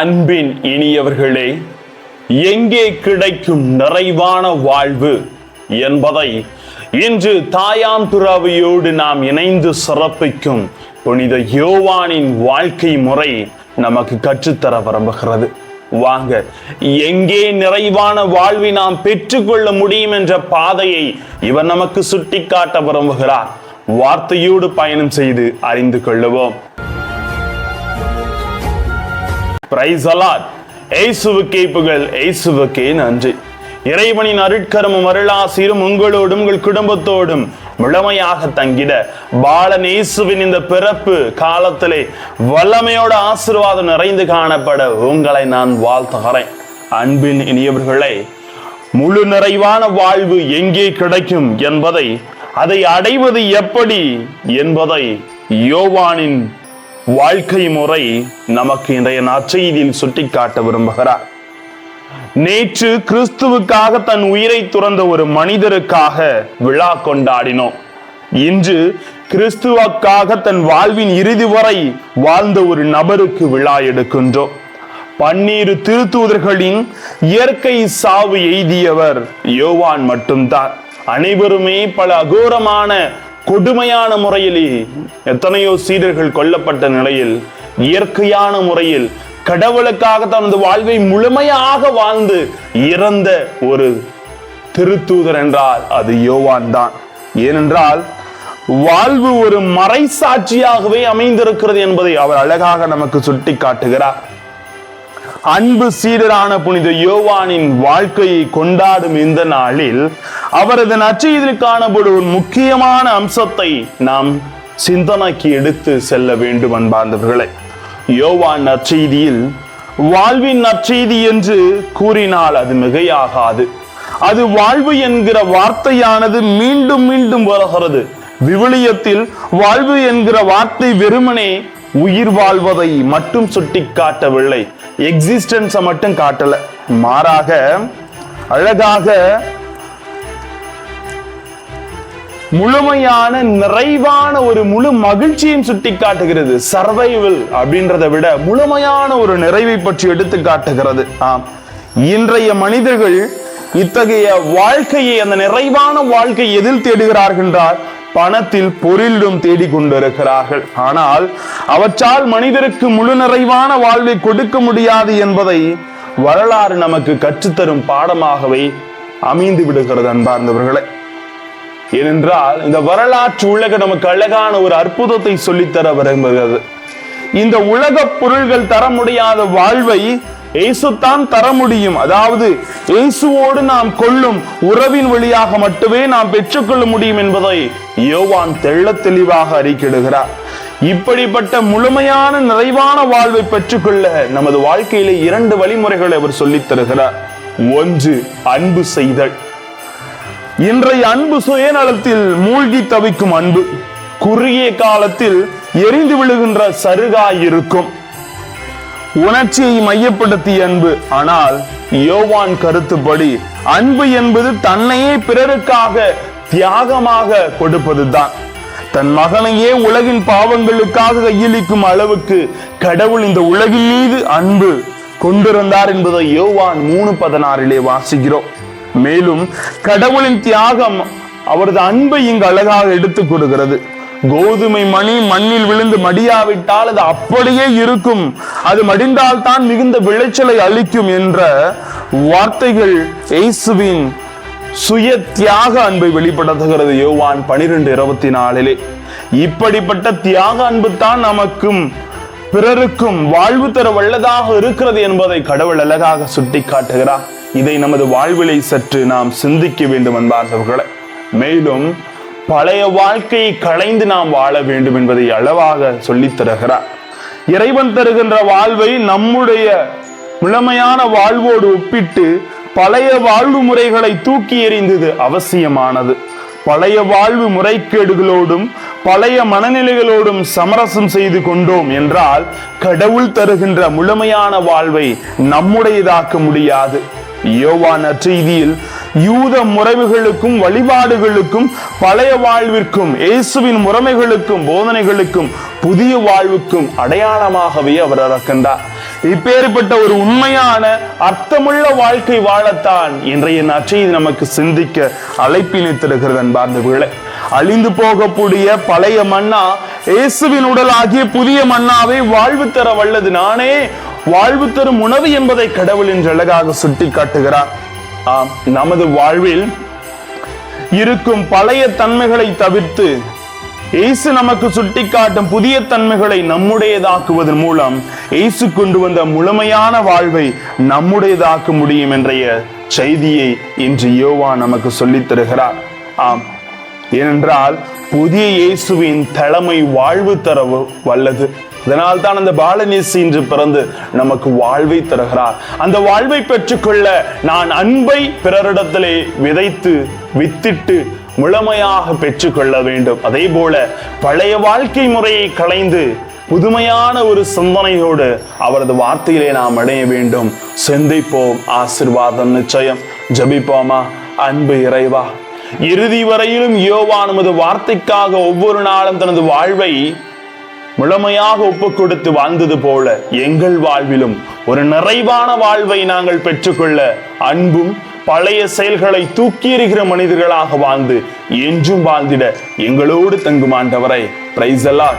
அன்பின் இனியவர்களே எங்கே கிடைக்கும் நிறைவான வாழ்வு என்பதை இன்று தாயாம் துறவையோடு நாம் இணைந்து சிறப்பிக்கும் புனித யோவானின் வாழ்க்கை முறை நமக்கு கற்றுத்தர விரும்புகிறது. வாங்க எங்கே நிறைவான வாழ்வை நாம் பெற்றுக்கொள்ள முடியும் என்ற பாதையை இவர் நமக்கு சுட்டிக்காட்ட விரும்புகிறார். வார்த்தையோடு பயணம் செய்து அறிந்து கொள்ளுவோம். பிரைஸ் அலாட் ஏசுவுக்கே புகழ் எய்சுவுக்கே நன்றி. இறைவனின் அருட்கரமும் அருளாசீரும் உங்களோடும் உங்கள் குடும்பத்தோடும் முழுமையாக தங்கிட பாலன் இயேசுவின் இந்த பிறப்பு காலத்திலே வல்லமையோட ஆசீர்வாதம் நிறைந்து காணப்பட உங்களை நான் வாழ்த்துகிறேன். அன்பின் இனியவர்களே முழு நிறைவான வாழ்வு எங்கே கிடைக்கும் என்பதை அதை அடைவது எப்படி என்பதை யோவானின் வாழ்க்கை முறை நமக்கு இன்றைய நற்செய்தியில் சுட்டிக்காட்ட விரும்புகிறார். நேற்று கிறிஸ்துவுக்காக தன் உயிரை துறந்த ஒரு மனிதருக்காக விழா கொண்டாடினோம். இன்று கிறிஸ்துவக்காக தன் வாழ்வின் இறுதி வரை வாழ்ந்த ஒரு நபருக்கு விழா எடுக்கின்றோம். பன்னீரு திருத்தூதர்களின் இயற்கை சாவு எய்தியவர் யோவான் மட்டும்தான். அனைவருமே பல அகோரமான கொடுமையான முறையிலே எத்தனையோ சீடர்கள் கொல்லப்பட்ட நிலையில் இயற்கையான முறையில் கடவுளுக்காக தனது வாழ்வை முழுமையாக வாழ்ந்து இறந்த ஒரு திருத்தூதர் என்றால் அது யோவான் தான். ஏனென்றால் வாழ்வு ஒரு மறைசாட்சியாகவே அமைந்திருக்கிறது என்பதை அவர் அழகாக நமக்கு சுட்டி காட்டுகிறார் அன்பு சீடரான புனித யோவானின் வாழ்க்கையை கொண்டாடும் இந்த நாளில் அவரது நற்செய்தியில் காணப்படும் ஒரு முக்கியமான அம்சத்தை நாம் சிந்தனைக்கு எடுத்து செல்ல வேண்டும் அன்பார்ந்தவர்களை. யோவான் நற்செய்தியில் வாழ்வின் நற்செய்தி என்று கூறினால் அது மிகையாகாது. அது வாழ்வு என்கிற வார்த்தையானது மீண்டும் மீண்டும் வருகிறது. விவிலியத்தில் வாழ்வு என்கிற வார்த்தை வெறுமனே உயிர் வாழ்வதை மட்டும் சுட்டி காட்டவில்லை. எக்ஸிஸ்டன்ஸை மட்டும் காட்டல. மாறாக அழகாக முழுமையான நிறைவான ஒரு முழு மகிழ்ச்சியும் சுட்டி காட்டுகிறது. சர்வைவல் அப்படின்றத விட முழுமையான ஒரு நிறைவை பற்றி எடுத்து காட்டுகிறது. ஆம். இன்றைய மனிதர்கள் இத்தகைய வாழ்க்கையை அந்த நிறைவான வாழ்க்கை எதில் தேடுகிறார்கள் என்றால் பணத்தில் பொருளிலும் தேடி கொண்டிருக்கிறார்கள் ஆனால் அவற்றால் மனிதருக்கு முழு நிறைவான வாழ்வை கொடுக்க முடியாது என்பதை வரலாறு நமக்கு கற்றுத்தரும் பாடமாகவே அமைந்து விடுகிறது அன்பார்ந்தவர்களே. ஏனென்றால் இந்த வரலாற்று உலக நமக்கு அழகான ஒரு அற்புதத்தை சொல்லித்தர விரும்புகிறது. இந்த உலக பொருள்கள் தர முடியாத வாழ்வை இயேசுத்தான் தர முடியும். அதாவது இயேசுவோடு நாம் கொள்ளும் உறவின் வழியாக மட்டுமே நாம் பெற்றுக்கொள்ள முடியும் என்பதை யோவான் தெள்ள தெளிவாக அறிக்கிடுகிறார் இப்படிப்பட்ட முழுமையான நிறைவான வாழ்வை பெற்றுக்கொள்ள நமது வாழ்க்கையிலே இரண்டு வழிமுறைகளை அவர் சொல்லித் தருகிறார். ஒன்று அன்பு செய்தல். இன்றைய அன்பு சுயநலத்தில் மூழ்கி தவிக்கும் அன்பு. குறுகிய காலத்தில் எரிந்து விழுகின்ற சருகாய் இருக்கும். உணர்ச்சியை மையப்படுத்திய அன்பு. ஆனால் யோவான் கருத்துப்படி அன்பு என்பது தன்னையே பிறருக்காக தியாகமாக கொடுப்பதுதான். தன் மகனையே உலகின் பாவங்களுக்காக கையளிக்கும் அளவுக்கு கடவுள் இந்த உலகின் மீது அன்பு கொண்டிருந்தார் என்பதை யோவான் மூணு பதினாறிலே வாசிக்கிறோம். மேலும் கடவுளின் தியாகம் அவரது அன்பை இங்கு அழகாக எடுத்துக் கொடுக்கிறது கோதுமை மணி மண்ணில் விழுந்து மடியாவிட்டால் அது அப்படியே இருக்கும். அது மடிந்தால் தான் மிகுந்த விளைச்சலை அளிக்கும் என்ற வார்த்தைகள் இயேசுவின் சுய தியாக அன்பை வெளிப்படுத்துகிறது. யோவான் பனிரெண்டு இருபத்தி நாலிலே இப்படிப்பட்ட தியாக அன்பு தான் நமக்கும் பிறருக்கும் வாழ்வு தர வல்லதாக இருக்கிறது என்பதை கடவுள் அழகாக சுட்டி காட்டுகிறார் இதை நமது வாழ்விலை சற்று நாம் சிந்திக்க வேண்டும் என்பார்ந்தவர்களை மேலும் பழைய வாழ்க்கையை களைந்து நாம் வாழ வேண்டும் என்பதை அளவாக சொல்லித் தருகிறார். இறைவன் தருகின்ற வாழ்வை நம்முடைய முழுமையான வாழ்வோடு ஒப்பிட்டு பழைய வாழ்வு முறைகளை தூக்கி எறிந்தது அவசியமானது. பழைய வாழ்வு முறைகேடுகளோடும் பழைய மனநிலைகளோடும் சமரசம் செய்து கொண்டோம் என்றால் கடவுள் தருகின்ற முழுமையான வாழ்வை நம்முடையதாக்க முடியாது. யோவான் நற்செய்தியில் யூத முறைவுகளுக்கும் வழிபாடுகளுக்கும் பழைய வாழ்விற்கும் இயேசுவின் முறைமைகளுக்கும் போதனைகளுக்கும் புதிய வாழ்வுக்கும் அடையாளமாகவே அவர் இறக்கின்றார் இப்பேற்பட்ட ஒரு உண்மையான அர்த்தமுள்ள வாழ்க்கை வாழத்தான் இன்றைய நற்செய்தி நமக்கு சிந்திக்க அழைப்பினை தருகிறது அன்பார்ந்தவர்களே அழிந்து போகக்கூடிய பழைய மன்னா இயேசுவின் உடலாகிய புதிய மன்னாவை வாழ்வு தர வல்லது. நானே வாழ்வு தரும் உணவு என்பதை கடவுள் என்று அழகாக சுட்டி காட்டுகிறார் நமது வாழ்வில் இருக்கும் பழைய தன்மைகளை தவிர்த்து இயேசு நமக்கு சுட்டிக்காட்டும் புதிய தன்மைகளை நம்முடையதாக்குவதன் மூலம் இயேசு கொண்டு வந்த முழுமையான வாழ்வை நம்முடையதாக்க முடியும் என்றைய செய்தியை இன்று யோவா நமக்கு சொல்லித் தருகிறார். ஆம் ஏனென்றால் புதிய இயேசுவின் தலைமை வாழ்வு தரவு வல்லது. இதனால் தான் அந்த பாலநேசி இன்று பிறந்து நமக்கு வாழ்வை தருகிறார். அந்த வாழ்வை பெற்றுக்கொள்ள நான் அன்பை பிறரிடத்திலே விதைத்து வித்திட்டு முழுமையாக பெற்றுக்கொள்ள வேண்டும். அதே போல பழைய வாழ்க்கை முறையை களைந்து புதுமையான ஒரு சிந்தனையோடு அவரது வார்த்தையிலே நாம் அடைய வேண்டும். சிந்திப்போம். ஆசிர்வாதம் நிச்சயம். ஜபிப்போமா? அன்பு இறைவா. இறுதி வரையிலும் யோவா நமது வார்த்தைக்காக ஒவ்வொரு நாளும் தனது வாழ்வை முழுமையாக ஒப்பு கொடுத்து வாழ்ந்தது போல எங்கள் வாழ்விலும் ஒரு நிறைவான வாழ்வை நாங்கள் பெற்றுக்கொள்ள அன்பும் பழைய செயல்களை தூக்கி எறிகிற மனிதர்களாக வாழ்ந்து என்றும் வாழ்ந்திட எங்களோடு தங்குமாண்டவரை. பிரைஸ் எல்லாம்